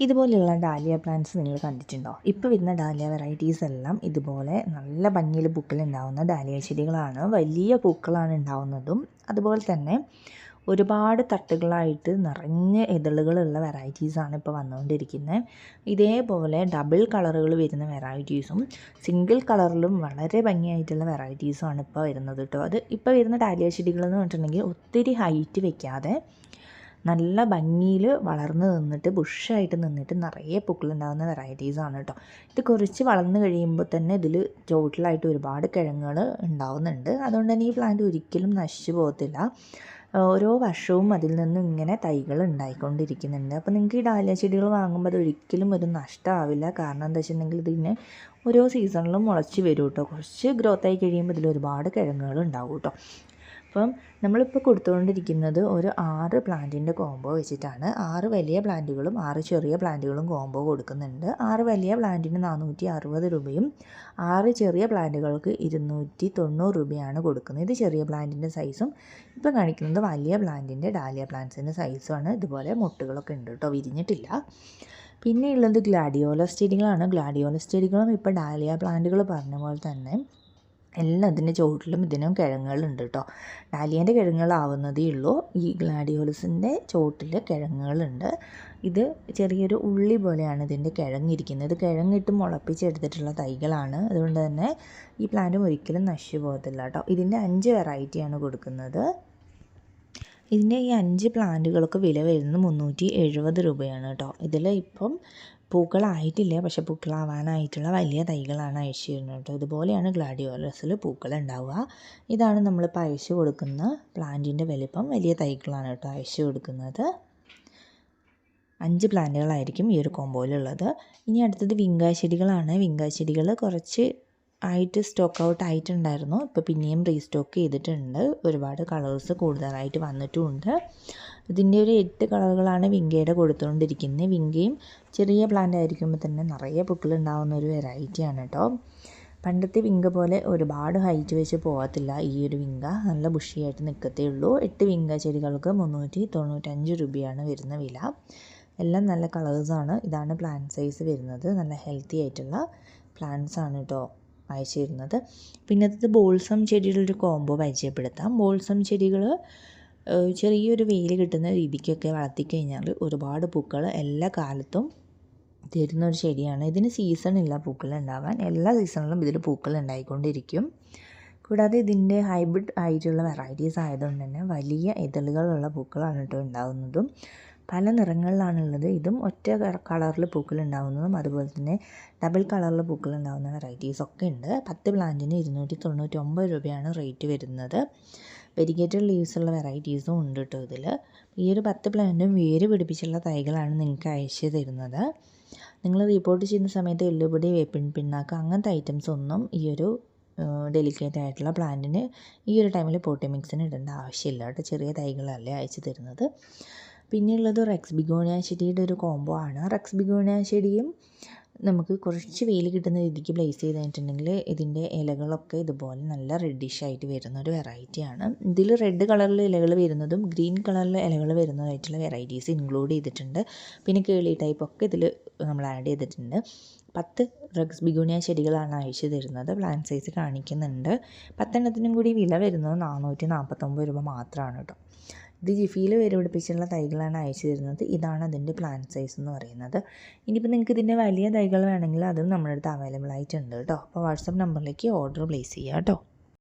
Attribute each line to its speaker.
Speaker 1: ഇതുപോലെയുള്ള dahlia plants നിങ്ങൾ കണ്ടിട്ടുണ്ടോ? ഇപ്പോൾ വരുന്ന ഡാലിയ വെറൈറ്റീസ് എല്ലാം ഇതുപോലെ നല്ല ഭംഗിയിൽ പൂക്കളുണ്ടാവുന്ന ഡാലിയ ചെടികളാണ്. വലിയ പൂക്കളാണ് ഉണ്ടാവുന്നതും. അതുപോലെ തന്നെ ഒരുപാട് തട്ടുകളായിട്ട് നിറഞ്ഞ ഇതളുകളുള്ള വെറൈറ്റീസാണ് ഇപ്പോൾ വന്നുകൊണ്ടിരിക്കുന്നത് ഇതേപോലെ ഡബിൾ കളറുകൾ വരുന്ന വെറൈറ്റീസും സിംഗിൾ കളറിലും വളരെ ഭംഗിയായിട്ടുള്ള വെറൈറ്റീസുമാണ് ഇപ്പോൾ വരുന്നത് കേട്ടോ അത് ഇപ്പോൾ വരുന്ന ഡാലിയ ചെടികളെന്ന് പറഞ്ഞിട്ടുണ്ടെങ്കിൽ ഒത്തിരി ഹൈറ്റ് വെക്കാതെ നല്ല ഭംഗിയിൽ വളർന്ന് നിന്നിട്ട് ബുഷായിട്ട് നിന്നിട്ട് നിറയെ പൂക്കളുണ്ടാകുന്ന വെറൈറ്റീസാണ് കേട്ടോ ഇത് കുറച്ച് വളർന്ന് കഴിയുമ്പോൾ തന്നെ ഇതിൽ ചോട്ടിലായിട്ട് ഒരുപാട് കിഴങ്ങുകൾ ഉണ്ടാവുന്നുണ്ട്. അതുകൊണ്ട് തന്നെ ഈ പ്ലാന്റ് ഒരിക്കലും നശിച്ചു പോകത്തില്ല. ഓരോ വർഷവും അതിൽ നിന്നും ഇങ്ങനെ തൈകൾ ഉണ്ടായിക്കൊണ്ടിരിക്കുന്നുണ്ട്. അപ്പോൾ നിങ്ങൾക്ക് ഈ ഡാലിയ ചെടികൾ വാങ്ങുമ്പോൾ അത് ഒരിക്കലും ഒരു നഷ്ടമാവില്ല കാരണം എന്താ വെച്ചിട്ടുണ്ടെങ്കിൽ ഇതിന് ഓരോ സീസണിലും മുളച്ച് വരും കേട്ടോ കുറച്ച് ഗ്രോത്ത് ആയി കഴിയുമ്പോൾ ഇതിൽ ഒരുപാട് കിഴങ്ങുകൾ ഉണ്ടാവും കേട്ടോ അപ്പം നമ്മളിപ്പോൾ കൊടുത്തുകൊണ്ടിരിക്കുന്നത് ഒരു ആറ് പ്ലാന്റിന്റെ കോംബോ വെച്ചിട്ടാണ്. ആറ് വലിയ പ്ലാന്റുകളും ആറ് ചെറിയ പ്ലാന്റുകളും കോംബോ കൊടുക്കുന്നുണ്ട്. ആറ് വലിയ പ്ലാന്റിന് നാനൂറ്റി അറുപത് രൂപയും ആറ് ചെറിയ പ്ലാന്റുകൾക്ക് ഇരുന്നൂറ്റി തൊണ്ണൂറ് രൂപയാണ് കൊടുക്കുന്നത്. ഇത് ചെറിയ പ്ലാന്റിന്റെ സൈസും ഇപ്പം കാണിക്കുന്നത് വലിയ പ്ലാന്റിന്റെ ഡാലിയ പ്ലാന്റ്സിന്റെ സൈസുമാണ്. ഇതുപോലെ മുട്ടുകളൊക്കെ ഉണ്ട് കേട്ടോ വിരിഞ്ഞിട്ടില്ല. പിന്നെയുള്ളത് ഗ്ലാഡിയോല ഗ്ലാഡിയോലസ് ചെടികളാണ്. ഗ്ലാഡിയോലസ് ചെടികളും ഇപ്പോൾ ഡാലിയ പ്ലാന്റുകൾ പറഞ്ഞ പോലെ തന്നെ എല്ലാം ഇതിന്റെ ചുവട്ടിലും ഇതിനും കിഴങ്ങുകളുണ്ട് കേട്ടോ. ഡാലിയേന്റെ കിഴങ്ങുകളാവുന്നതേ ഉള്ളൂ. ഈ ഗ്ലാഡിയോലസിന്റെ ചുവട്ടിൽ കിഴങ്ങുകളുണ്ട്. ഇത് ചെറിയൊരു ഉള്ളി പോലെയാണ് ഇതിന്റെ കിഴങ്ങിരിക്കുന്നത്. കിഴങ്ങിട്ട് മുളപ്പിച്ചെടുത്തിട്ടുള്ള തൈകളാണ്. അതുകൊണ്ട് തന്നെ ഈ പ്ലാന്റും ഒരിക്കലും നശിച്ചു പോകത്തില്ല കേട്ടോ. ഇതിന്റെ അഞ്ച് വെറൈറ്റിയാണ് കൊടുക്കുന്നത്. ഇതിന്റെ ഈ അഞ്ച് പ്ലാന്റുകൾക്ക് വില വരുന്നത് മുന്നൂറ്റി എഴുപത് രൂപയാണ് കേട്ടോ. ഇതിൽ ഇപ്പം പൂക്കളായിട്ടില്ല. പക്ഷേ പൂക്കളാവാനായിട്ടുള്ള വലിയ തൈകളാണ് അയച്ചു തരുന്നത് കേട്ടോ. ഇതുപോലെയാണ് ഗ്ലാഡിയോലസിൽ പൂക്കൾ ഉണ്ടാവുക. ഇതാണ് നമ്മളിപ്പോൾ അയച്ചു കൊടുക്കുന്ന പ്ലാന്റിന്റെ വലിപ്പം. വലിയ തൈകളാണ് കേട്ടോ അയച്ചു കൊടുക്കുന്നത്. അഞ്ച് പ്ലാന്റുകളായിരിക്കും ഈ ഒരു കോമ്പോയിലുള്ളത് ഇനി അടുത്തത് വിങ്കാ ചെടികളാണ്. ചെടികൾ കുറച്ച് ആയിട്ട് സ്റ്റോക്ക് ഔട്ട് ആയിട്ടുണ്ടായിരുന്നു. ഇപ്പോൾ പിന്നെയും റീസ്റ്റോക്ക് ചെയ്തിട്ടുണ്ട്. ഒരുപാട് കളേഴ്സ് കൂടുതലായിട്ട് വന്നിട്ടുമുണ്ട് ഇതിന്റെ ഒരു എട്ട് കളറുകളാണ് വിങ്കയുടെ കൊടുത്തുകൊണ്ടിരിക്കുന്നത് വിങ്കയും ചെറിയ പ്ലാന്റ് ആയിരിക്കുമ്പോൾ തന്നെ നിറയെ പൂക്കൾ ഉണ്ടാകുന്ന ഒരു വെറൈറ്റിയാണ് കേട്ടോ പണ്ടത്തെ വിങ്ക പോലെ ഒരുപാട് ഹൈറ്റ് വെച്ച് പോകത്തില്ല ഈ ഒരു വിങ്ക. നല്ല ബുഷിയായിട്ട് നിൽക്കത്തേ ഉള്ളൂ. എട്ട് വിങ്ക ചെടികൾക്ക് മുന്നൂറ്റി തൊണ്ണൂറ്റഞ്ച് രൂപയാണ് വരുന്ന വില. എല്ലാം നല്ല കളേഴ്സാണ് ഇതാണ് പ്ലാന്റ് സൈസ് വരുന്നത്. നല്ല ഹെൽത്തി ആയിട്ടുള്ള പ്ലാന്റ്സ് ആണ് കേട്ടോ അയച്ചു തരുന്നത് പിന്നത്തത് ബോൾസം ചെടികളുടെ ഒരു കോംബോ പരിചയപ്പെടുത്താം. ബോൾസം ചെടികൾ ചെറിയൊരു വെയിൽ കിട്ടുന്ന രീതിക്കൊക്കെ വളർത്തിക്കഴിഞ്ഞാൽ ഒരുപാട് പൂക്കൾ എല്ലാ കാലത്തും തരുന്ന ഒരു ചെടിയാണ്. ഇതിന് സീസൺ ഇല്ല പൂക്കൾ ഉണ്ടാവാൻ. എല്ലാ സീസണിലും ഇതിൽ പൂക്കൾ ഉണ്ടായിക്കൊണ്ടിരിക്കും. കൂടാതെ ഇതിന്റെ ഹൈബ്രിഡ് ആയിട്ടുള്ള വെറൈറ്റീസ് ആയതുകൊണ്ട് തന്നെ വലിയ ഇതളുകളുള്ള പൂക്കളാണ് കേട്ടോ ഉണ്ടാകുന്നതും പല നിറങ്ങളിലാണുള്ളത്. ഇതും ഒറ്റ കളറിൽ പൂക്കൾ ഉണ്ടാകുന്നതും അതുപോലെ തന്നെ ഡബിൾ കളറിൽ പൂക്കൾ ഉണ്ടാകുന്ന വെറൈറ്റീസ് ഒക്കെ ഉണ്ട്. പത്ത് പ്ലാന്റിന് ഇരുന്നൂറ്റി തൊണ്ണൂറ്റി ഒമ്പത് രൂപയാണ് റേറ്റ് വരുന്നത്. വെരിഗേറ്റഡ് ലീവ്സ് ഉള്ള വെറൈറ്റീസും ഉണ്ട് കേട്ടോ ഇതിൽ ഈ ഒരു പത്ത് പ്ലാന്റും വേര് പിടിപ്പിച്ചുള്ള തൈകളാണ് നിങ്ങൾക്ക് അയച്ചു തരുന്നത്. നിങ്ങൾ റിപ്പോർട്ട് ചെയ്യുന്ന സമയത്ത് എല്ലുപൊടി വേപ്പിൻ പിണ്ണാക്ക് അങ്ങനത്തെ ഐറ്റംസ് ഒന്നും ഈ ഒരു ഡെലിക്കേറ്റ് ആയിട്ടുള്ള പ്ലാന്റിന് ഈ ഒരു ടൈമിൽ പോട്ടി മിക്സിന് ഇടേണ്ട ആവശ്യമില്ല കേട്ടോ ചെറിയ തൈകളല്ലേ അയച്ചു തരുന്നത്. പിന്നെയുള്ളത് റെക്സ് ബിഗോണിയ ചെടിയുടെ ഒരു കോംബോ ആണ്. റെക്സ് ബിഗോണിയ ചെടിയും നമുക്ക് കുറച്ച് വെയിൽ കിട്ടുന്ന രീതിക്ക് പ്ലേസ് ചെയ്ത് കഴിഞ്ഞിട്ടുണ്ടെങ്കിൽ ഇതിന്റെ ഇലകളൊക്കെ ഇതുപോലെ നല്ല റെഡിഷ് ആയിട്ട് വരുന്ന ഒരു വെറൈറ്റിയാണ് ഇതിൽ റെഡ് കളറിൽ ഇലകൾ വരുന്നതും ഗ്രീൻ കളറിൽ ഇലകൾ വരുന്നതായിട്ടുള്ള വെറൈറ്റീസ് ഇൻക്ലൂഡ് ചെയ്തിട്ടുണ്ട്. പിന്നെ കേളി ടൈപ്പ് ഒക്കെ ഇതിൽ നമ്മൾ ആഡ് ചെയ്തിട്ടുണ്ട്. പത്ത് റഗ്സ് ബിഗോണിയ ചെടികളാണ് അയച്ചു തരുന്നത്. പ്ലാന്റ് സൈസ് കാണിക്കുന്നുണ്ട്. പത്തെണ്ണത്തിനും കൂടി വില വരുന്നത് നാനൂറ്റി നാൽപ്പത്തൊമ്പത് രൂപ മാത്രമാണ് കേട്ടോ. ഇത് ജിഫിയിൽ വേര് പിടിപ്പിച്ചുള്ള തൈകളാണ് അയച്ചു തരുന്നത്. ഇതാണ് അതിന്റെ പ്ലാന്റ് സൈസ് എന്ന് പറയുന്നത്. ഇനിയിപ്പോൾ നിങ്ങൾക്ക് ഇതിന്റെ വലിയ തൈകൾ വേണമെങ്കിൽ അതും നമ്മുടെ അടുത്ത് അവൈലബിൾ ആയിട്ടുണ്ട് കേട്ടോ. അപ്പോൾ വാട്സപ്പ് നമ്പറിലേക്ക് ഓർഡർ പ്ലേസ് ചെയ്യാം കേട്ടോ.